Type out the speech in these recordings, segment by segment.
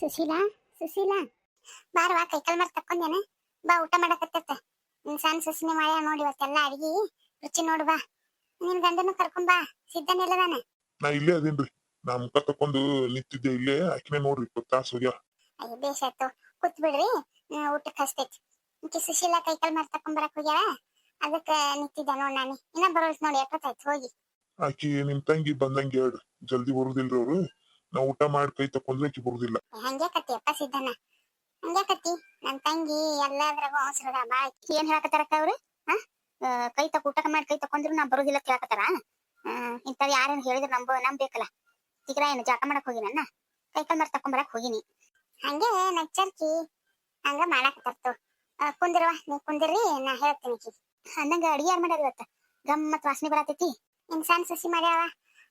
ಸುಶೀಲಾ ಸುಶೀಲಾ. ಬಾರವಾ ಕೈಕಾಲ್ ಮಾರ್ ತಕ್ಕೊಂದೇನ ಬಾ ಊಟ ಮಾಡಕತ್ತತ್ತ ನಿನ್ ಸಣ್ಣ ಸುಶೀನೆ ಮಾಡ್ಯ ನೋಡಿ ಇವತ್ತೆಲ್ಲ ಅಡಿಗೆ. ರುಚಿ ನೋಡು ಬಾ. ನಿನ್ ಗಂಡನು ಕರ್ಕೊಂಡ್ ಬಾ. ಸಿದ್ಧನೆಲ್ಲದಾನ ನಾ ಇಲ್ಲೇ ಅದೇನ್ರಿ. ನಾ ಮುಖ ತಕೊಂಡು ನಿಂತಿದ್ದೆ ಇಲ್ಲೇ. ಆಕಿನೇ ನೋಡ್ರಿ ಗೊತ್ತಾ ತಾಸು ಹೋಗ್ಯ ಅಯ್ಯ ಬೇಷ್ ಆಯ್ತು. ಕೂತ್ ಬಿಡ್ರಿ. ಊಟಕ್ ಊಟಕ್ಕೆ ಹಸ್ತೈತಿ ಇಂಕಿ ಸುಶೀಲಾ ಕೈಕಾಲ್ ಮಾರ್ ತಕೊಂಡ್ ಬರಕ್ ಹೋಗ್ಯಾಳ? ಅದಕ್ಕ ನಿಂತಿದ್ದೆ ನೋಡ್ ನಾನು. ಇನ್ನ ಬರೋಲ್ಸ್ ನೋಡಿ ಎಷ್ಟೊತ್ತಾಯ್ತು? ಹೋಗಿ. ಆಕಿ ನಿಮ್ ತಂಗಿ ಬಂದಂಗೆ ಹೇಳ್ರಿ ಜಲ್ದಿ ಬರುದಿಲ್ರಿ ಅವ್ರು. ನಾ ಊಟ ಮಾಡಿ ಕೈ ತಕೊಂಡ್ರೆ ಆಕಿ ಬರುದಿಲ್ಲ. ಸಿದ್ದಣ್ಣ. ಹಂಗೆ ಕತ್ತಿ ನನ್ ತಂಗಿ ಎಲ್ಲದ್ರಾಗ ಅವಸರದ ಬಾಳ ಏನ್ ಹೇಳಕತ್ತಾರಕ್ಕ ಅವ್ರು? ಆ, ಕೈ ತಕ ಊಟ ಮಾಡಿ ಕೈ ತಕೊಂಡ್ರು ನಾ ಬರುದಿಲ್ಲ ಕೇಳಕತ್ತಾರ ಇಂತ ಯಾರೇನು ಹೇಳಿದ್ರು ನಂಬ ನಂಬೇಕಲ್ಲ ಈಗ ಏನು ಜಾಕ ಮಾಡಕ್ ಹೋಗಿ ನನ್ನ ಕೈ ಕಾಲ್ ಮಾರ್ ತಕೊಂಬರಕ್ ಹೋಗಿನಿ. ಹಂಗೆ ನಚ್ಚರ್ಕಿ. ಹಂಗ ಮಾಡಕತ್ತಾರ್ತು ಕುಂದಿರವ ನೀ ಕುಂದಿರ್ರಿ ನಾ ಹೇಳ್ತೀನಿ. ಅಂದಂಗ ಅಡಿಗೆ ಯಾರು ಮಾಡ್ಯಾರ ಇವತ್ತ? ಗಮ್ಮತ್ ವಾಸನೆ ಬರತೈತಿ. ಇನ್ ಸಣ್ಣ ಸಸಿ ಮಾಡ್ಯಾವ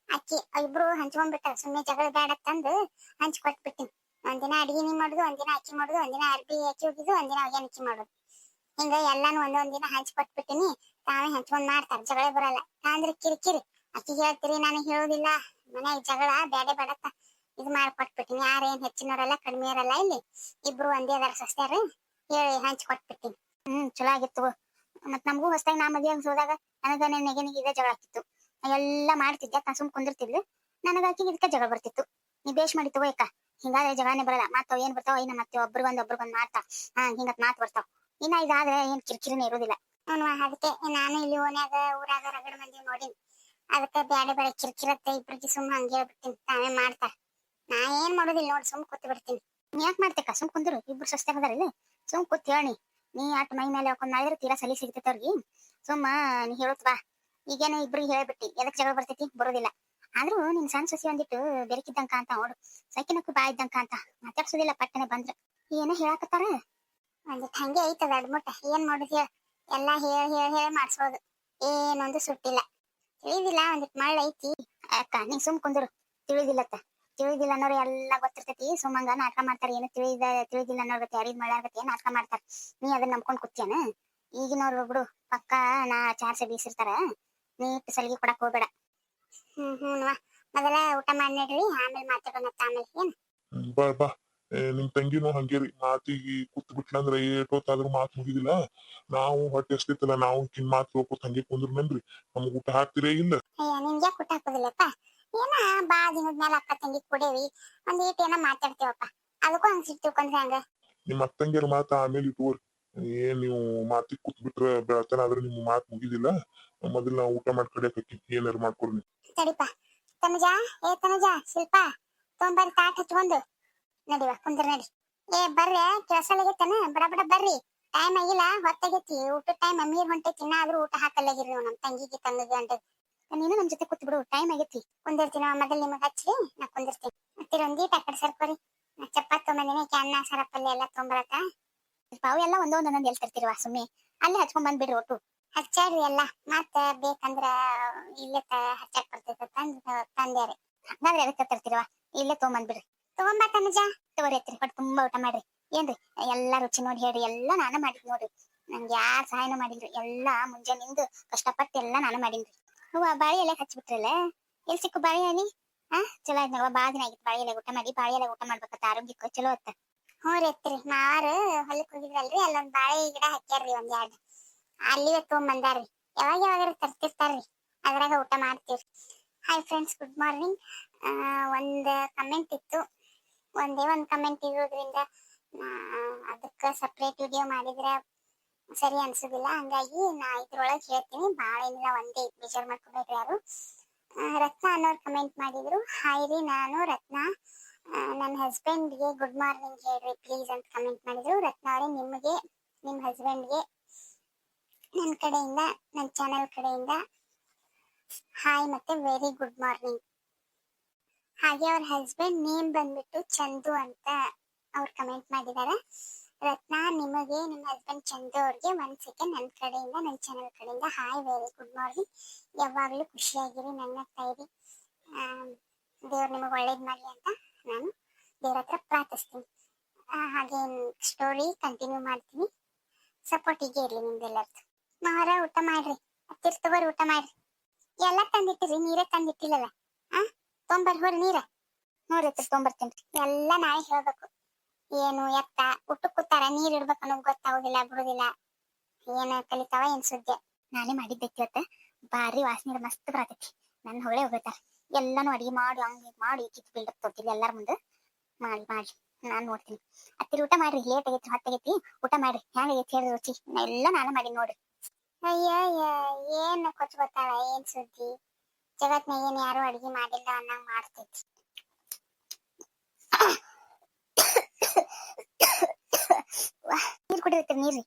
ಅಕ್ಕಿ ಇಬ್ರು ಹಂಚ್ಕೊಂಡ್ಬಿಟ್ಟಾರ. ಸುಮ್ಮನೆ ಜಗಳ ಬೇಡ ತಂದು ಹಂಚ್ ಕೊಟ್ಬಿಟ್ಟಿನಿ. ಒಂದಿನ ಅಡಿಗೆ ನೀ ಮಾಡುದು, ಒಂದಿನ ಅಕ್ಕಿ ಮಾಡುದು, ಒಂದಿನ ಅರ್ಬಿ ಅಕ್ಕಿ ಹೋಗಿದ್ದು ಒಂದಿನ ಅವ್ಗೆ ಅಕ್ಕಿ ಮಾಡುದು. ಹಿಂಗ ಎಲ್ಲಾನು ಒಂದೊಂದ್ ದಿನ ಹಂಚ್ ಕೊಟ್ಬಿಟ್ಟಿನಿ. ತಾವೇ ಹಂಚ್ಕೊಂಡ್ ಮಾಡ್ತಾರ, ಜಗಳ ಬರಲ್ಲ. ಅಂದ್ರೆ ಕಿರಿಕಿರಿ ಅಕ್ಕಿ ಹೇಳ್ತೀರಿ, ನಾನು ಹೇಳುದಿಲ್ಲ. ಮನ್ಯಾಗ ಜಗಳ ಬೇಡ ಬೇಡತ್ತ ಇದು ಮಾಡ್ಕೊಟ್ಬಿಟ್ಟಿನಿ ಯಾರೇನ್ ಹೆಚ್ಚಿನವರಲ್ಲ ಕಡಿಮೆ ಇರಲ್ಲ ಇಲ್ಲಿ. ಇಬ್ರು ಒಂದೇ ಅದಾರ ಸಸ್ತಾರ ಹೇಳಿ ಹಂಚ್ ಕೊಟ್ಬಿಟ್ಟಿನಿ. ಹ್ಮ್, ಚಲೋ ಆಗಿತ್ತು. ಮತ್ ನಮಗೂ ಹೊಸದಾಗಿ ನಾ ಮದ್ವೆ ಹೋದಾಗ ನನಗ ನೆಗನಿಗೆ ಇದೇ ಜಗಳ ಆಗ್ತಿತ್ತು. ನಾ ಎಲ್ಲಾ ಮಾಡ್ತಿದ್ದೆ ಕಸುಮ್ ಸುಮ್ ಕುಂದಿರ್ತಿದ್ಲು ನನಗ ಆಕಿಗೆ ಇದಕ್ಕೆ ಜಗಳ ಬರ್ತಿತ್ತು. ನೀ ಬೇಷ್ ಮಾಡಿ ತಗೋ ಅಕ್ಕ. ಹಿಂಗಾದ್ರೆ ಜಗಳನೆ ಬರಲ್ಲ. ಮಾತಾವ್ ಏನ್ ಬರ್ತಾವ ಏನ ಮತ್ತೆ ಒಬ್ರಿಗೊಂದ್ ಒಬ್ರಿಗೊಂದ್ ಮಾಡ್ತಾ. ಹಾ ಹಿಂಗತ್ ಮಾತ್ ಬರ್ತಾವ. ಇನ್ನ ಇದಾದ್ರೆ ಏನ್ ಕಿರಿಕಿರಿನೇ ಇರೋದಿಲ್ಲ. ಅವ್ನು ಅದಕ್ಕೆ ನಾನು ಇಲ್ಲಿ ಓನ್ಯಾಗ ಊರಾಗ ರಗಡ ಮಂದಿ ನೋಡಿನಿ. ಅದಕ್ಕೆ ಬ್ಯಾಡ ಬೇಡ ಕಿರಿಕಿರತ್ತೆ ಇಬ್ರಿಗೆ ಸುಮ್ ಹಂಗೆ ಹೇಳ್ಬಿಡ್ತೀನಿ. ತಾನೇ ಮಾಡ್ತಾರ. ನಾ ಏನ್ ಮಾಡೋದಿಲ್ಲ ನೋಡಿ ಸುಮ್ ಕೂತ್ ಬಿಡ್ತೀನಿ. ನೀ ಯಾಕೆ ಮಾಡ್ತೇಕ ಸುಮ್ ಕುಂದ್ರು. ಇಬ್ರು ಸಸ್ತೆ ಅದಾರಿಲ್ಲ ಸುಮ್ ಕೂತ್ ಹೇಳಿ. ನೀ ಅಟ್ ಮೈ ಮೇಲೆ ಹಾಕೊಂಡ್ ಮಾಡಿದ್ರೆ ತೀರಾ ಸಲಿ ಸಿಗ್ತೈತೆ ಅವ್ರಿಗೆ. ಸುಮ್ಮ ನೀ ಹೇಳುತ್ತ ಬಾ. ಈಗೇನು ಇಬ್ರು ಹೇಳ್ಬಿಟ್ಟಿ ಎದಕ್ ಜಗಳ ಬರ್ತೈತಿ? ಬರೋದಿಲ್ಲ. ಆದ್ರೂ ನಿನ್ ಸಣ್ಣ ಸಸಿ ಒಂದಿಟ್ಟು ಬೆರಕಿದ್ದಂಕ ಅಂತ ನೋಡು. ಸೈಕಿನಕ್ಕೂ ಬಾ ಇದ್ದಂಕ ಅಂತ ಮಾತಾಡ್ಸೋದಿಲ್ಲ ಪಟ್ಟನೆ ಬಂದ್ರ. ಏನ ಹೇಳಾಕತ್ತಾರ? ಒಂದಿಟ್ ಹಂಗೆ ಐತದ ಅಡ್ಮುಟ್ಟ ಏನ್ ಮಾಡುದು ಹೇಳ ಎಲ್ಲಾ ಹೇಳ ಹೇಳ ಹೇಳ ಮಾಡ್ಸೋದು ಏನೊಂದು ಸುಟ್ಟಿಲ್ಲ. ತಿಳಿದಿಲ್ಲ ಒಂದಿಟ್ ಮಳ್ಳ ಐತಿ. ಅಕ್ಕ ನೀ ಸುಮ್ ಕುಂದ್ರು. ತಿಳಿದಿಲ್ಲತ್ತ. ತಿಳಿದಿಲ್ಲ ಅನ್ನೋರು ಎಲ್ಲಾ ಗೊತ್ತಿರ್ತೈತಿ. ಸುಮ್ಮಂಗ ನಾಟಕ ಮಾಡ್ತಾರ ಏನು ತಿಳಿದ ತಿಳಿದಿಲ್ಲ ಅನ್ನೋರ್ ಗತಿ ಯಾರಿದ್ ಮಳೆ ಆಗತ್ತೆ ನಾಟಕ ಮಾಡ್ತಾರ? ನೀ ಅದನ್ನ ನಂಬ್ಕೊಂಡ್ ಕೂತ್ಯಾನ? ಈಗಿನವ್ರು ಬಿಡು ಪಕ್ಕ ನಾ ಚಾರ್ಸೆ ಬೀಸಿರ್ತಾರ. ನೀಟ್ ಸಲಿಗೆ ಕೊಡಕ್ ಹೋಗ್ಬೇಡ. ಹ್ಮ್ ಹ್ಮ್ ಮೊದಲ ಊಟ ಮಾಡಿ ಆಮೇಲೆ ಮಾತಾಡೋಣ ಆಮೇಲೆ ಏನ್? ಬಾ ಬಾ. ನಿಮ್ ತಂಗಿನೂ ಹಂಗೇರಿ ಮಾತಿಗೆ ಕೂತ್ ಬಿಟ್ಲಂದ್ರ ಏಟೊತ್ತಾದ್ರೂ ಮಾತು ಮುಗಿದಿಲ್ಲ. ನಾವು ಹೊಟ್ಟೆ ಎಷ್ಟಿತ್ತಲ್ಲ ನಾವು ಕಿನ್ ಮಾತ್ ಹೋಗ್ಕೊತ ಹಂಗೆ ಕುಂದ್ರನನ್ರಿ. ನಮಗ್ ಊಟ ಹಾಕ್ತಿರೇ ಇಲ್ಲ. ಅಯ್ಯ ನಿಮ್ಗೆ ಊಟ ಹಾಕೋದಿಲ್ಲಪ್ಪ? ಏನ ಬಾ ದಿನದ ಮೇಲೆ ಅಕ್ಕ ತಂಗಿ ಕುಡೇವಿ. ಒಂದ್ ಈಟ್ ಏನ ಮಾತಾಡ್ತೀವಪ್ಪ. ಅದಕ್ಕೂ ಹಂಗ್ ಸಿಟ್ಟು ಕಂದ್ರೆ ಹಂಗ. ನಿಮ್ ಅತ್ತಂಗಿಯರ್ ಮಾತ ಆಮೇಲೆ ಇಟ್ಕೋರಿ. ಏನ್ ನೀವು ಮಾತಿಗೆ ಕೂತ್ ಬೆಳತನ ಆದ್ರೆ ನಿಮ್ ಮಾತ್ ಮುಗಿದಿಲ್ಲ. ಮೊದಲು ನಾವು ಊಟ ಮಾಡಿ ಕಡಿಯಕಿ ಏನಾರ ಮಾಡ್ಕೊರಿ ನೀವು. ತಡಿಪ. ತನುಜ, ಏ ತನುಜ, ಶಿಲ್ಪ, ತೊಂಬರ್ ತಾಟ್ ಹಚ್ಕೊಂಡು ನಡಿವ, ಕುಂದ್ರ ನಡಿ. ಏ, ಬರ್ರಿ ಕೆಲ್ಸಲಾಗೈತನ ಬಡ ಬಡ ಬರ್ರಿ. ಟೈಮ್ ಆಗಿಲ್ಲ, ಹೊತ್ತಾಗೈತಿ. ಊಟ ಟೈಮ್ ಮೀರ್ ಹೊಂಟೈತಿ. ಇನ್ನಾದ್ರೂ ಊಟ ಹಾಕಲ್ಲಾಗಿರಿ ನೀವು ನಮ್ ತಂಗಿಗೆ ತಂಗಿಗೆ ಅಂತ ನೀನು ನಮ್ ಜೊತೆ ಕೂತ್ ಬಿಡು ಟೈಮ್ ಆಗೈತಿ ಕುಂದಿರ್ತೀನಿ ಮೊದಲು ನಿಮಗ್ ಹಚ್ಚಿ ನಾ ಕುಂದಿರ್ತೀನಿ. ಮತ್ತೆ ಒಂದೀಟ ಆ ಕಡೆ ಸರ್ಕೋರಿ. ಚಪಾತಿ ತೊಗೊಂಬಂದಿನಿ ಕ್ಯಾನ್ನ ಸರಪಲ್ಲಿ ಎಲ್ಲ ತೊಗೊಂಬರಕ ಪಾವು ಎಲ್ಲ ಒಂದೊಂದ್ ಒಂದೊಂದ್ ಹೇಳ್ತಿರ್ತೀರವ ಸುಮ್ಮನೆ ಅಲ್ಲೇ ಹಚ್ಕೊಂಡ್ ಬಂದ್ಬಿಡ್ರಿ ಒಟ್ಟು. ಹಚ್ಚಾಡ್ರಿ ಎಲ್ಲ. ಮತ್ತ ಬೇಕಂದ್ರ ಇಲ್ಲೇ ಹಚ್ಚಾಕ ಬರ್ತೈತ ತಂದ್ ತಂದ್ಯಾರಿ. ಹಂಗಂದ್ರೆ ಎದಕ್ಕೆ ತರ್ತಿರುವ? ಇಲ್ಲೇ ತೊಗೊಂಬಂದ್ಬಿಡ್ರಿ. ತಗೊಂಬಾ ತನಜ. ತಗೋರಿ ಹತ್ತಿರಿ ತುಂಬಾ ಊಟ ಮಾಡ್ರಿ. ಏನ್ರಿ? ಎಲ್ಲಾ ರುಚಿ ನೋಡಿ ಹೇಳ್ರಿ ಎಲ್ಲಾ ನಾನು ಮಾಡಿದ್ ನೋಡ್ರಿ. ನಂಗೆ ಯಾರ್ ಸಹಾಯನೂ ಮಾಡಿಲ್ರಿ. ಎಲ್ಲಾ ಮುಂಜಾನಿಂದ ಕಷ್ಟಪಟ್ಟು ಎಲ್ಲಾ ನಾನು ಮಾಡಿನ್ರಿ. ಹೂವ ಬಾಳೆ ಎಲೆ ಹಚ್ಬಿಟ್ರಲ್ಲ? ಎಲ್ ಸಿಕ್ಕು ಬಾಳೆ ಎಲೆ? ಹಾ ಚಲೋ ಆಯ್ತು ನೋಡುವ ಬಾಳ ದಿನ ಆಗಿತ್ತು ಬಾಳೆ ಎಲೆ ಊಟ ಮಾಡಿ ಬಾಳೆ ಎಲೆ ಊಟ ಮಾಡ್ಬೇಕತ್ತ ಆರೋಗ್ಯಕ್ಕೆ ಚಲೋ ಅತ್ತ. ಹ್ಞೂ ರೀ ಮಾವಾರು ಹೊಲಕ್ ಹೋಗಿದ್ರಲ್ರಿ ಅಲ್ಲೊಂದ್ ಬಾಳೆ ಗಿಡ ಹಾಕ್ಯಾರ್ರಿ ಒಂದ್ ಎರಡ್ ಅಲ್ಲಿ ತಗೊಂಬಂದಾರ್ರಿ ಯಾವಾಗ ಯಾವಾಗ ತರ್ತಿರ್ತಾರ್ರಿ ಅದ್ರಾಗ ಊಟ ಮಾಡ್ತೀವ್ರಿ. ಹಾಯ್ ಫ್ರೆಂಡ್ಸ್ ಗುಡ್ ಮಾರ್ನಿಂಗ್ ಒಂದ್ ಕಮೆಂಟ್ ಇತ್ತು. ಒಂದೇ ಒಂದ್ ಕಮೆಂಟ್ ಇರೋದ್ರಿಂದ ಅದಕ್ಕ ಸಪ್ರೇಟ್ ವಿಡಿಯೋ ಮಾಡಿದ್ರ ಸರಿ ಅನ್ಸುದಿಲ್ಲ. ಹಂಗಾಗಿ ನಾ ಇದ್ರೊಳಗೆ ಹೇಳ್ತೀನಿ. ಭಾಳ ಏನಿಲ್ಲ ಒಂದೇ ಬೇಜಾರ್ ಮಾಡ್ಕೋಬೇಡ್ರಿ ಯಾರು. ರತ್ನ ಅನ್ನೋರು ಕಮೆಂಟ್ ಮಾಡಿದ್ರು. ಹಾಯ್ ರೀ, ನಾನು ರತ್ನ. ನನ್ನ ಹಸ್ಬೆಂಡ್ಗೆ ಗುಡ್ ಮಾರ್ನಿಂಗ್ ಹೇಳ್ರಿ ಪ್ಲೀಸ್ ಅಂತ ಕಮೆಂಟ್ ಮಾಡಿದ್ರು. ರತ್ನ ಅವರೇ, ನಿಮಗೆ ನಿಮ್ಮ ಹಸ್ಬೆಂಡ್ಗೆ ನನ್ನ ಕಡೆಯಿಂದ ನನ್ನ ಚಾನೆಲ್ ಕಡೆಯಿಂದ ಹಾಯ್ ಮತ್ತೆ ವೆರಿ ಗುಡ್ ಮಾರ್ನಿಂಗ್ ಹಾಗೆ ಅವ್ರ ಹಸ್ಬೆಂಡ್ ನೇಮ್ ಬಂದ್ಬಿಟ್ಟು ಚಂದು ಅಂತ ಅವ್ರು ಕಮೆಂಟ್ ಮಾಡಿದ್ದಾರೆ ರತ್ನ, ನಿಮಗೆ ನಿಮ್ಮ ಹಸ್ಬೆಂಡ್ ಚಂದು ಅವ್ರಿಗೆ ಒಂದ್ ಸೆಕೆಂಡ್ ನನ್ನ ಕಡೆಯಿಂದ ನನ್ನ ಚಾನೆಲ್ ಕಡೆಯಿಂದ ಹಾಯ್ ವೆರಿ ಗುಡ್ ಮಾರ್ನಿಂಗ್ ಯಾವಾಗಲೂ ಖುಷಿಯಾಗಿರಿ, ನನ್ನ ಇರಿ. ದೇವ್ರು ನಿಮಗೆ ಒಳ್ಳೇದು ಮಾಡಲಿ ಅಂತ. ನಾನು ದೇವ್ರ ಹತ್ರ ಪ್ರಾರ್ಥಿಸ್ತೀನಿ. ಹಾಗೆ ಸ್ಟೋರಿ ಕಂಟಿನ್ಯೂ ಮಾಡ್ತೀನಿ. ಸಪೋರ್ಟ್ ಹೀಗೆ ಇರಲಿ ನಿಮ್ದೆಲ್ಲರದು ಮಾರ ಊಟ ಮಾಡ್ರಿ. ಹತ್ತಿರ ತಗೋರಿ, ಊಟ ಮಾಡ್ರಿ. ಎಲ್ಲ ತಂದಿಟ್ಟಿರಿ, ನೀರೇ ತಂದಿಟ್ಟಿಲ್ಲಲ್ಲ? ಆ, ತೊಂಬರ್ ಹೋರಿ ನೀರ. ನೋಡ್ರಿ ತೊಂಬರ್ತೀನಿ ಎಲ್ಲ ನಾಳೆ ಹೇಳ್ಬೇಕು. ಏನು ಎತ್ತ ಊಟ ಕೂತಾರ, ನೀರ್ ಇಡ್ಬೇಕು ಅನ್ನೋದು ಗೊತ್ತಾಗೋದಿಲ್ಲ, ಬಿಡುದಿಲ್ಲ. ಏನ ಕಲಿತಾವ, ಏನ್ ಸುದ್ದಿ? ನಾನೇ ಮಾಡಿದ್ದೆ ಇವತ್ತ. ಬಾರಿ ವಾಸನೆ, ಮಸ್ತ್ ಬರತೈತಿ. ನನ್ನ ಹೊಳೆ ಹೋಗ್ತಾರ ಎಲ್ಲಾನು ಅಡಿಗೆ ಮಾಡಿ, ಹಂಗ್ ಮಾಡಿ ಕಿತ್ ಬಿಲ್ಡಪ್ ತೊಟ್ಟಿಲ್ಲ ಎಲ್ಲಾರ ಮುಂದೆ. ಮಾಡಿ ಮಾಡಿ, ನಾನ್ ನೋಡ್ತೀನಿ. ಅತ್ತಿರಿ ಊಟ ಮಾಡ್ರಿ ಲೇಟ್ ಆಗೈತಿ ಹೊತ್ತಾಗೈತಿ ಊಟ ಮಾಡ್ರಿ ಹೆಂಗಾಗೈತಿ ಹೇಳಿ ರುಚಿ. ಎಲ್ಲ ನಾನು ಮಾಡಿ ನೋಡ್ರಿ. ಅಯ್ಯ ಏನ್ ಕೊಚ್ಚ ಗೊತ್ತಾಳ ಏನ್ ಸುದ್ದಿ? ಜಗತ್ನಾಗ ಏನ್ ಯಾರು ಅಡಿಗೆ ಮಾಡಿಲ್ಲ ಅನ್ನಂಗ್ ಮಾಡ್ತೈತಿ. ನೀರ್ ಕುಡಿಯತ್ರಿ ನೀರ್ರಿ.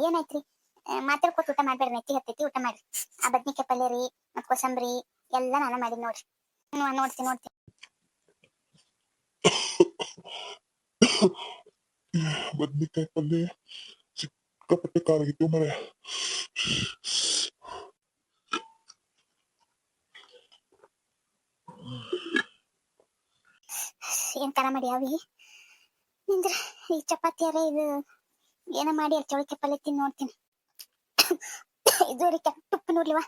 ಏನಾಯ್ತ್ರಿ? ಮಾತಾಡ್ಕೊತ ಊಟ ಮಾಡ್ಬೇಡ್ರಿ ನೆತ್ತಿ ಹತ್ತೈತಿ ಊಟ ಮಾಡ್ರಿ. ಆ ಬದ್ನಿಕಾಯಿ ಪಲ್ಯ ರೀ ಮತ್ ಕೋಸಂಬರಿ ಎಲ್ಲ ನಾನು ಮಾಡಿದ್ ನೋಡ್ರಿ. ನೋಡ್ತೀನಿ ನೋಡ್ತೀನಿ. ಬದ್ನಿಕಾಯಿ ಪಲ್ಯ ಸಿಕ್ಕಾಪಟ್ಟೆ ಖಾರ ಆಗಿತ್ತು ಮರ. ಏನ್ ತರ ಮಾಡಿ ಅವಿ? ನಿಂದ್ರ ಈ ಚಪಾತಿ ಅರ ಇದು ಏನ ಮಾಡಿ ಅಲ್ಲಿ ಚೌಳಿಕಾಯಿ ಪಲ್ಯ ತಿಂದು ನೋಡ್ತೀನಿ. ಇದು ರೀ ತುಪ್ಪ ನೋಡ್ಲಿವಾ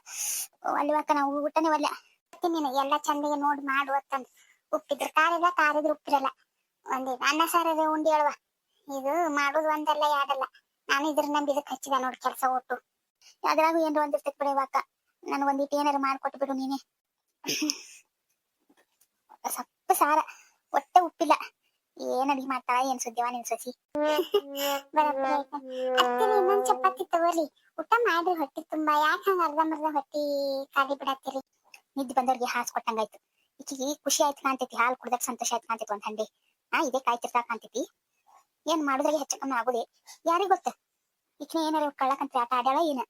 ಅಲ್ಲಿವಾಕ ನಾವು ಊಟನೇ ಒಲ್ಲ ನೀನು. ಎಲ್ಲ ಚಂದಿಗೆ ನೋಡಿ ಮಾಡು ಅಂತಂದ್ ಉಪ್ಪಿದ್ರ ಕಾರಿಲ್ಲ ಕಾರಿದ್ರು ಉಪ್ಪಿರಲ್ಲ ಒಂದೇ ಅನ್ನ ಸಾರ ಉಂಡಿ ಹೇಳುವ. ಇದು ಮಾಡೋದು ಒಂದಲ್ಲ ಯಾಡಲ್ಲ ನಾನು ಇದ್ರ ನಂಬಿ ಇದಕ್ಕೆ ಹಚ್ಚಿದ ನೋಡಿ ಕೆಲಸ ಒಟ್ಟು. ಅದ್ರಾಗೂ ಏನ್ರ ಇರ್ತಕ್ ಬಿಡಿ ಇವಾಕ ನನ್ ಒಂದಿಟ್ಟು ಏನಾರ ಮಾಡ್ಕೊಟ್ಟು ಬಿಡು ನೀನೆ. ಸಪ್ಪ ಸಾರ. ಒಟ್ಟೆ ಉಪ್ಪಿಲ್ಲ. ಏನ್ ಅಡಿಗೆ ಮಾಡ್ತಾಳ, ಏನ್ ಸುದ್ದಿವಾ ನಿನ್ ಸಸಿ? ಇನ್ನೊಂದ್ ಚಪಾತಿ ತಗೋರಿ ಊಟ ಮಾಡ್ರಿ ಹೊಟ್ಟಿ ತುಂಬಾ. ಯಾಕೆ ಹಂಗ ಅರ್ಧ ಮರ್ಧ ಹೊಟ್ಟಿ ಖಾಲಿ ಬಿಡತ್ತೀರಿ? ನಿದ್ದೆ ಬಂದವ್ರಿಗೆ ಹಾಸ್ ಕೊಟ್ಟಂಗಾಯ್ತು. ಈಕಿಗೆ ಖುಷಿ ಆಯ್ತು ಕಾಣ್ತೈತಿ, ಹಾಲು ಕುಡ್ದಕ್ ಸಂತೋಷ ಆಯ್ತು ಕಾಣ್ತೈತಿ ಒಂದ್ ಹಂಡೆ. ಹಾ, ಇದೇ ಕಾಯ್ತಿರ್ತಾ ಕಾಣ್ತೈತಿ. ಏನ್ ಮಾಡಿದ್ರಾಗೆ ಹೆಚ್ಚು ಕಮ್ಮಿ ಆಗುದೆ? ಯಾರಿಗ್ ಗೊತ್ತ? ಈಕಿನ ಏನಾರ ಕಳ್ಳಕಂತ್ರಿ ಆಟ ಆಡ್ಯಾಳ ಏನ.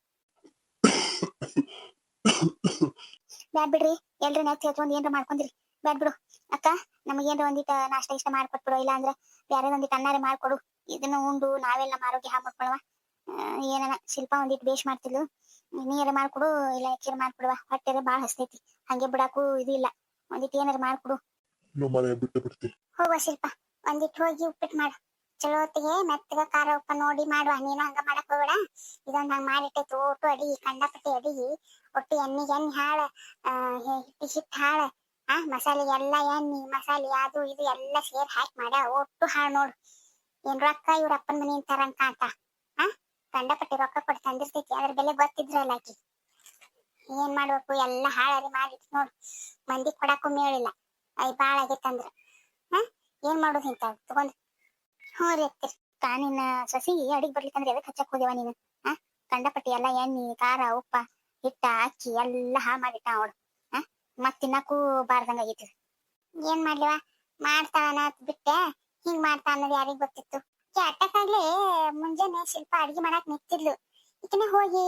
ಬ್ಯಾಡ್ ಬಿಡ್ರಿ, ಎಲ್ರಿ ನೆಚ್ಚ ಹಚ್ಕೊಂಡ್ ಏನ್ರ ಮಾಡ್ಕೊಂಡ್ರಿ. ಬ್ಯಾಡ್ ಬಿಡು. ಅಕ್ಕ, ನಮಗ್ ಏನ್ರ ಒಂದಿಟ ನಾಷ್ಟ ಇಷ್ಟ ಮಾಡ್ಕೊಟ್ಬಿಡು ಇಲ್ಲ ಅಂದ್ರ ಬ್ಯಾರೆ ಒಂದಿಟ ಅನ್ನಾರೆ ಮಾಡ್ಕೊಡು. ಇದನ್ನ ಉಂಡು, ನಾವೆಲ್ಲ ಆರೋಗ್ಯ ಹಾಕೊಳ್ವಾ ಏನನ ಶಿಲ್ಪ ಒಂದಿಟ್ಟು ಬೇಷ್ ಮಾಡ್ತಿದ್ಲು. ನೀರ ಮಾಡ್ಕೊಡು ಇಲ್ಲ ಅಕ್ಕಿರ ಮಾಡ್ಕೊಡುವ. ಹೊಟ್ಟೆರೆ ಬಾಳ ಹಸ್ತೈತಿ. ಹಂಗೆ ಬಿಡಾಕು ಇದು ಇಲ್ಲ. ಒಂದಿಟ್ ಏನಾರ ಮಾಡ್ಕೊಡು. ಬಿಟ್ಟು ಹೋಗುವ ಶಿಲ್ಪ. ಒಂದಿಟ್ ಹೋಗಿ ಉಪ್ಪಿಟ್ಟು ಮಾಡು. ಚಲೋ ಹೊತ್ತಿಗೆ ಮೆತ್ತಗ ಖಾರ ಉಪ್ಪ ನೋಡಿ ಮಾಡುವ. ನೀನು ಹಂಗ ಮಾಡಕ್ ಹೋಗ್ಬೇಡ. ಇದೊಂದ್ ಹಂಗ ಮಾಡಿಟ್ಟೈತಿ. ಓಟು ಅಡಿ ಕಂಡಪಟ್ಟಿ ಅಡಿ. ಒಟ್ಟು ಎಣ್ಣಿಗೆ ಎಣ್ಣೆ ಹಾಳ. ಹಿಟ್ಟಿ ಹಿಟ್ಟು ಹಾಳ. ಆ ಮಸಾಲೆ ಎಲ್ಲ ಎಣ್ಣೆ ಮಸಾಲೆ ಅದು ಇದು ಎಲ್ಲ ಸೇರ್ ಹಾಕಿ ಮಾಡ. ಒಟ್ಟು ಹಾಳು ನೋಡು. ಏನ್ ರೊಕ್ಕ ಇವ್ರ ಅಪ್ಪನ ಮನೆ ಅಂತಾರ ಅಂತ ಕಂಡಪಟ್ಟಿ ರೊಕ್ಕ ಕೊಟ್ಟು ತಂದಿರ್ತೈತಿ ಅದ್ರ ಬೆಲೆ ಗೊತ್ತಿದ್ರಲ್ಲ ಅಲ್ಲಾಕಿ ಏನ್ ಮಾಡ್ಬೇಕು, ಎಲ್ಲ ಹಾಳಾರಿ ಮಾಡಿ ನೋಡ್. ಮಂದಿ ಕೊಡಕ್ಕೂ ಮೇಳಿಲ್ಲ ಐ ಬಾಳ ಆಗೈತಂದ್ರ. ಹ? ಏನ್ ಮಾಡೋದು ಇಂತ? ತಗೊಂಡ್ ಹ್ಞೂ ರೀ ಕಾನಿನ ಸಸಿ ಅಡಿಗೆ ಬರ್ಲಿಕ್ಕಂದ್ರೆ ಎದಕ್ ಹಚ್ಚಕ್ ಹೋದೇವ ನೀನು? ಹಾ? ಕಂಡಪಟ್ಟಿ ಎಲ್ಲ ಎಣ್ಣಿ, ಖಾರ, ಉಪ್ಪ, ಹಿಟ್ಟ ಅಕ್ಕಿ ಎಲ್ಲ ಹಾ ಮಾಡಿಟ್ಟ ಅವಳು ಆ ಮತ್ ತಿನ್ನಕ್ಕೂ ಬಾರ್ದಂಗ ಆಗೈತಿ. ಏನ್ ಮಾಡ್ಲಿವ? ಮಾಡ್ತಾನ ಬಿಟ್ಟೆ. ಹಿಂಗ್ ಮಾಡ್ತಾ ಅನ್ನೋದು ಯಾರಿಗ್ ಗೊತ್ತಿತ್ತು? ಈಕಿ ಅಟ್ಟಕ್ಕಾಗ್ಲೇ ಮುಂಜಾನೆ ಶಿಲ್ಪ ಅಡಿಗೆ ಮಾಡಕ್ ನಿಂತಿದ್ಲು. ಈಕನೆ ಹೋಗಿ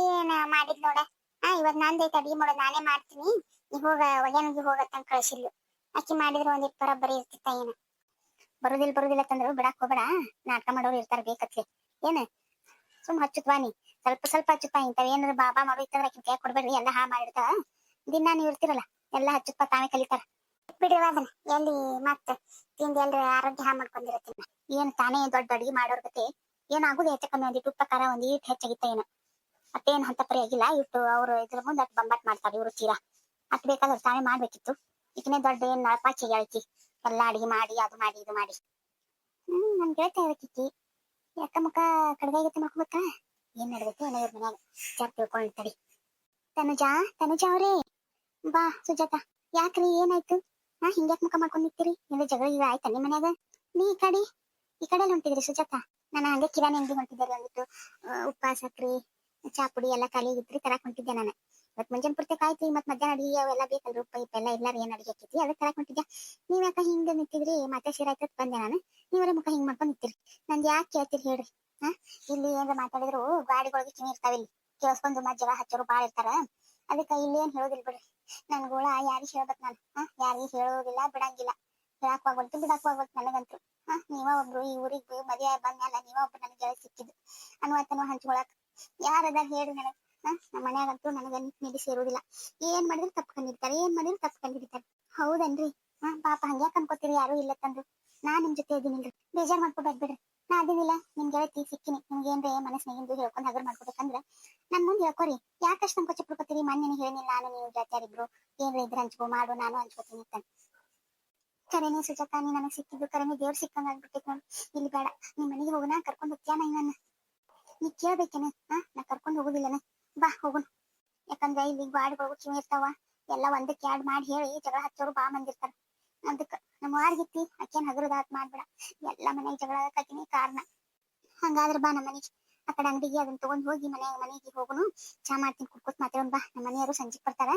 ಮಾಡಿದ್ ನೋಡ. ಆ ಇವತ್ ನಂದೈತೆ ಅಡಿಗೆ ಮಾಡೋದ್, ನಾನೇ ಮಾಡ್ತೀನಿ. ನೀ ಹೋಗ ಒಗ್ಯಾನಿಗೆ ಹೋಗತ್ತಂಗ್ ಕಳ್ಸಿದ್ಲು. ಮಾಡಿದ್ರು ಮಾಡಿದ್ರೆ ಇಪ್ಪರಾ ಬರಿ ಇರ್ತಿತ್ತ ಏನ? ಬರುದಿಲ್ಲ ಬರುದಿಲ್ಲ ತಂದ್ರು, ಬಿಡಾಕ್ ಹೋಗ್ಬೇಡ. ನಾಟಕ ಮಾಡೋರು ಇರ್ತಾರ ಬೇಕತ್ಲಿ. ಏನ? ಸುಮ್ ಹಚ್ಚುತ್ ನೀ? ಸ್ವಲ್ಪ ಸ್ವಲ್ಪ ಹಚ್ಚುತ್ತಾ ಇಂತವ್ ಏನಾರ ಬಾಬಾ ಮಾಡೋ ಇತ್ತಂದ್ರ ಆಕಿನ್ ಕೈ ಕೊಡ್ಬೇಡ್ರಿ, ಎಲ್ಲ ಹಾ ಮಾಡಿರ್ತಾವ ದಿನ ನೀವ್ ಇರ್ತಿರಲ್ಲ, ಎಲ್ಲ ಹಚ್ಚುತ್ತಾ ತಾವೇ ಕಲಿತಾರ. ಬಿಡಿವ ಅದನ್ನ. ಎಲ್ಲಿ ಮತ್ತ ಎಲ್ರ ಆರೋಗ್ಯ ಹಾ ಮಾಡ್ಕೊಂಡಿರತ್ತೀನಿ ಏನ್ ತಾನೇ ದೊಡ್ಡ ಅಡಿಗೆ ಮಾಡೋರ್ ಕತೆ ಏನ್ ಆಗುದು ಹೆಚ್ಚ ಕಮ್ಮಿ ಒಂದಿಟ್ಟು ಖಾರ ಒಂದಿಟ್ಟು ಹೆಚ್ಚಾಗಿತ್ತ ಏನು. ಅಟ್ಟೇನ್ ಹಂತ ಪರಿ ಆಗಿಲ್ಲ ಇಟ್ಟು ಅವ್ರು ಇದ್ರ ಮುಂದೆ ಅಟ್ ಬಂಬಾಟ್ ಮಾಡ್ತಾರೆ ಇವ್ರು ಚೀರಾ. ಅಟ್ ಬೇಕಾದ್ರೆ ತಾನೇ ಮಾಡ್ಬೇಕಿತ್ತು. ಈಗಿನ ದೊಡ್ಡ ಏನ್ ನಳಪಾಚಿ ಹೇಳ್ತಿ ಎಲ್ಲಾ ಅಡಿಗೆ ಮಾಡಿ, ಅದು ಮಾಡಿ, ಇದು ಮಾಡಿ. ಹ್ಮ್, ನನ್ ಗೆಳತಿ ಅದಕ್ಕಿಕ್ಕಿ ಯಾಕ ಮುಖ ಕಡ್ದಾಗೈತಿ ಮಾಡ್ಕೋಬೇಕ ಏನ್ ನಡ್ದೈತಿ ಏನೋ ಇವ್ರ ಮನ್ಯಾಗ? ಜಾಕ್ ತಿಳ್ಕೊಂಡ್ ತಡಿ. ತನುಜಾ ತನುಜಾ ಅವ್ರೇ. ಬಾ ಸುಜಾತ. ಯಾಕ್ರಿ ಏನಾಯ್ತು? ಹಾ ಹಿಂಗ್ಯಾಕ್ ಮುಖ ಮಾಡ್ಕೊಂಡ್ ನಿಂತೀರಿ. ನಿಮ್ದು ಜಗಳ ಇವ ಆಯ್ತಾ ನಿಮ್ ಮನ್ಯಾಗ? ನೀ ಈ ಕಡೆ ಈ ಕಡೆ ಹೊಂಟಿದ್ರಿ ಸುಜಾತ. ನಾನು ಹಂಗೆ ಕಿರಾಣಿ ಅಂಗಡಿ ಹೊಂಟಿದ್ದೆ ಒಂದಿಟ್ಟು ಉಪ್ಪ, ಸಕ್ರಿ, ಚಾ ಪುಡಿ ಎಲ್ಲ ಖಾಲಿ ಇದ್ರಿ ತರಾಕ್ ಹೊಂಟಿದ್ದೆ ನಾನು. ಇವತ್ತು ಮುಂಜಾನೆ ಪೂರ್ತಿ ಕಾಯ್ತಿ ಮತ್ ಮಧ್ಯಾಹ್ನ ಅಡಿಗೆ ಅವೆಲ್ಲ ಬೇಕಲ್ರಿ, ಉಪ್ಪ, ಇಪ್ಪ ಎಲ್ಲ ಎಲ್ಲಾರು ಏನ್ ಅಡಿಗೆ ಹಾಕಿದ್ರಿ ಅದಕ್ಕೆ ತರಾಕ್ ಹೊಂಟಿದ್ದೆ ನೀವ್ ಯಾಕ ಹಿಂಗ ನಿಂತಿದ್ರಿ? ಮತ್ತೆ ಆಯ್ತು ಬಂದೆ ನಾನು. ನೀವರ ಮುಖ ಹಿಂಗ್ ಮಾಡ್ಕೊಂಡ್ ನಿಂತಿರಿ. ನಂದ್ ಯಾಕೆ ಕೇಳ್ತೀರಿ ಹೇಳ್ರಿ, ಹಾ? ಇಲ್ಲಿ ಏನ್ರ ಮಾತಾಡಿದ್ರು ಗಾಡಿಗಳಿಗೆ ಕಿವಿ ಇರ್ತಾವ ಇಲ್ಲಿ. ಕೇಳಿಸ್ಕೊಂಡು ಮತ್ ಜಗಳ ಹಚ್ಚೋರು ಬಾಳ ಇರ್ತಾರ. ಅದಕ್ಕ ಇಲ್ಲಿ ಏನ್ ಹೇಳೋದಿಲ್ಲ ಬಿಡ್ರಿ. ನನ್ಗೋಳ ಯಾರಿಗ್ ಹೇಳ್ಬೇಕ್ ನಾನು? ಯಾರಿಗ್ ಹೇಳೋದಿಲ್ಲ, ಬಿಡಂಗಿಲ್ಲ. ಹೇಳಕ್ ಹೋಗ್ಬಲ್ತು ಬಿಡಕ್ ನನಗಂತೂ. ಹಾ? ನೀವ ಒಬ್ರು ಈ ಊರಿಗೆ ಮದುವೆ ಬಂದ್ಮೇಲೆ ನೀವ ಒಬ್ರು ನನಗೆ ಗೆಳತಿ ಸಿಕ್ಕಿದ್ದು. ಅನ್ವತನ ಹಂಚ್ಕೊಳಕ್. ಯಾರದ ಹೇಳಿ ನನಗ್. ನಮ್ಮ ಮನ್ಯಾಗಂತೂ ನನಗ ನಿಧಿ ಸೇರುದಿಲ್ಲ. ಏನ್ ಮಾಡಿದ್ರು ತಪ್ಕೊಂಡಿರ್ತಾರೆ ಏನ್ ಮಾಡಿದ್ರು ತಪ್ಕೊಂಡಿರ್ತಾರೆ ಹೌದನ್ರಿ? ಹಾ? ಪಾಪ ಹಂಗ್ಯಾಕ್ ಅನ್ಕೋತೀರಿ ಯಾರು ಇಲ್ಲ ತಂದ್ರು. ನಾ ನಿಮ್ ಜೊತೆ ಇದೀನಿಲ್ರಿ. ಬೇಜಾರ್ ಮಾಡ್ಕೋಬೇಕ್ ಬಿಡ್ರಿ. ನಾ ಅದಿನಿಲ್ಲ ನಿಮ್ ಗೆಳತಿ ಸಿಕ್ಕಿನಿ, ನಿಮ್ಗೆ ಏನ್ರ ಹಿಂದೂ ಹೇಳ್ಕೊಂಡ್ ಹಗರ್ ಮಾಡ್ಕೋಬೇಕಂದ್ರ? ನನ್ ಮುಂದೆ ಹೇಳ್ಕೊರಿ ಯಾಕಷ್ಟು ಸಂಕೋಚ ಪಡ್ಕೋತೀರಿ ಮೊನ್ನೆ ಹೇಳಿನಿಲ್ಲ ನಾನು ನೀವು ಗೆಳತಿಯರಿಬ್ರು. ಏನ್ರ ಇದ್ರ ಹಂಚ್ಕೋ ಮಾಡು, ನಾನು ಹಂಚ್ಕೋತೀನಿ ಅಂತ. ಕರೆನೇ ಸುಜಾತ, ನೀ ನನಗ್ ಸಿಕ್ಕಿದ್ದು ಕರೆನೆ, ದೇವ್ರ ಸಿಕ್ಕಂಗ ಆಗ್ಬಿಟ್ಟಿತ್ತು ನೋಡಿ. ಇಲ್ಲಿ ಬೇಡ ನಿಮ್ ಮನೆಗೆ ಹೋಗೋಣ ಕರ್ಕೊಂಡ್ ಹೋಗ್ತೀಯ ನಾ ನನ್ನ ನೀ ಕೇಳ್ಬೇಕೇನೆ ಹಾ ನಾ ಕರ್ಕೊಂಡ್ ಹೋಗುದಿಲ್ಲನ ಬಾ ಹೋಗೋಣ ಯಾಕಂದ್ರೆ ಇಲ್ಲಿ ಗಾಡಿಗಳು ಕಿವಿ ಇರ್ತಾವ. ಎಲ್ಲ ಒಂದಕ್ಕೆ ಆಡ್ ಮಾಡಿ ಹೇಳಿ ಜಗಳ ಹಚ್ಚೋರು ಬಾ ಮಂದಿರ್ತಾರ ಅದಕ್ಕ ನಮ್ಮ ವಾರ್ಗಿತ್ತಿ ಅಕ್ಕೇನ್ ಹಗರದಾತ್ ಮಾಡ್ಬೇಡ. ಎಲ್ಲ ಮನೆಗೆ ಜಗಳ ಕತ್ತಿನಿ ಕಾರಣ. ಹಂಗಾದ್ರೆ ಬಾ ನಮ್ಮ ಮನೆಗೆ ಆ ಕಡೆ ಅಂಗಡಿಗೆ ಅದನ್ನ ತಗೊಂಡ್ ಹೋಗಿ ಮನೆ, ಮನೆಗೆ ಹೋಗುನು. ಚಾ ಮಾಡ್ತೀನಿ, ಕುಡ್ಕೊತ್ ಮಾತಾಡೋಣ ಬಾ. ನಮ್ಮ ಮನೆಯವರು ಸಂಜೆಗ್ ಬರ್ತಾರ.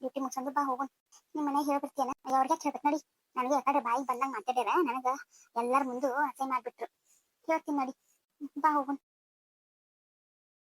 ಡ್ಯೂಟಿ ಮುಗಿಸಂದು ಬಾ ಹೋಗೋಣ ನಿಮ್ ಮನೆಗೆ ಹೇಳ್ಬಿಡ್ತೀಯನ ಅವ್ರಿಗೆ ಹೇಳ್ಬೇಕು ನೋಡಿ. ನನಗೆ ಯಾಕಂದ್ರೆ ಬಾಯಿ ಬಂದಂಗ ಮಾತಾಡ್ಯಾರ. ನನಗ ಎಲ್ಲಾರ ಮುಂದೆ ಅಸಹ್ಯ ಮಾಡ್ಬಿಟ್ರು. ಹೇಳ್ತೀನಿ ನೋಡಿ. ಬಾ ಹೋಗೋಣ